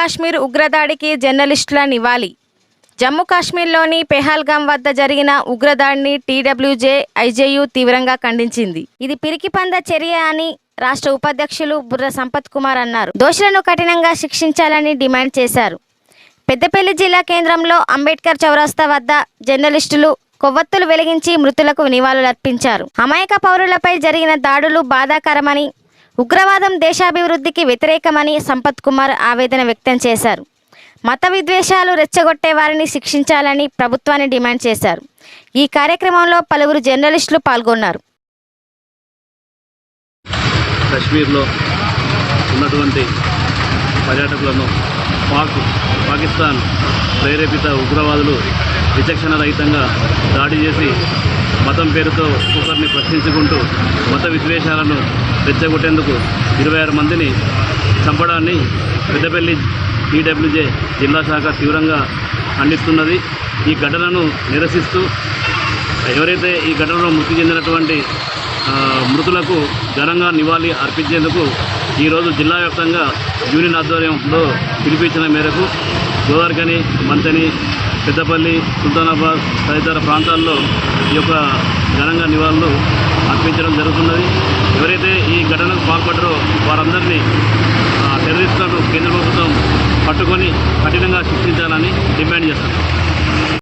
కాశ్మీర్ ఉగ్రదాడికి జర్నలిస్టుల నివాళి. జమ్మూ కాశ్మీర్లోని పెహల్గాం వద్ద జరిగిన ఉగ్రదాడిని టీడబ్ల్యూజే ఐజేయు తీవ్రంగా ఖండించింది. ఇది పిరికిపంద చర్య అని రాష్ట్ర ఉపాధ్యక్షులు బుర్ర సంపత్ కుమార్ అన్నారు. దోషులను కఠినంగా శిక్షించాలని డిమాండ్ చేశారు. పెద్దపల్లి జిల్లా కేంద్రంలో అంబేద్కర్ చౌరస్తా వద్ద జర్నలిస్టులు కొవ్వొత్తులు వెలిగించి మృతులకు నివాళులర్పించారు. అమాయక పౌరులపై జరిగిన దాడులు బాధాకరమని ఉగ్రవాదం దేశాభివృద్ధికి వ్యతిరేకమని సంపత్ కుమార్ ఆవేదన వ్యక్తం చేశారు. మత విద్వేషాలు రెచ్చగొట్టే వారిని శిక్షించాలని ప్రభుత్వాన్ని డిమాండ్ చేశారు. ఈ కార్యక్రమంలో పలువురు జర్నలిస్టులు పాల్గొన్నారు. కశ్మీర్లో ఉన్నటువంటి పర్యాటకులను పాక్ పాకిస్తాన్ ప్రేరేపిత ఉగ్రవాదులు విచక్షణ రహితంగా దాడి చేసి మతం పేరుతో ఒక్కొక్కరిని ప్రశ్నించుకుంటూ మత విద్వేషాలను రెచ్చగొట్టేందుకు ఇరవై ఆరు మందిని చంపడాన్ని పెద్దపల్లి ఈడబ్ల్యూజే జిల్లా శాఖ తీవ్రంగా ఖండిస్తున్నది. ఈ ఘటనను నిరసిస్తూ ఎవరైతే ఈ ఘటనలో మృతి చెందినటువంటి మృతులకు ఘనంగా నివాళి అర్పించేందుకు ఈరోజు జిల్లా వ్యాప్తంగా యూనియన్ ఆధ్వర్యంలో పిలిపించిన మేరకు గోదార్కని మంతని పెద్దపల్లి సుల్తానాబాద్ తదితర ప్రాంతాల్లో ఈ యొక్క ఘనంగా నివాళులు అర్పించడం జరుగుతున్నది. ఎవరైతే ఘటనకు పాల్పడ్డారో వారందరినీ ఆ, టెర్రరిస్టులను కేంద్ర ప్రభుత్వం పట్టుకొని కఠినంగా శిక్షించాలని డిమాండ్ చేస్తారు.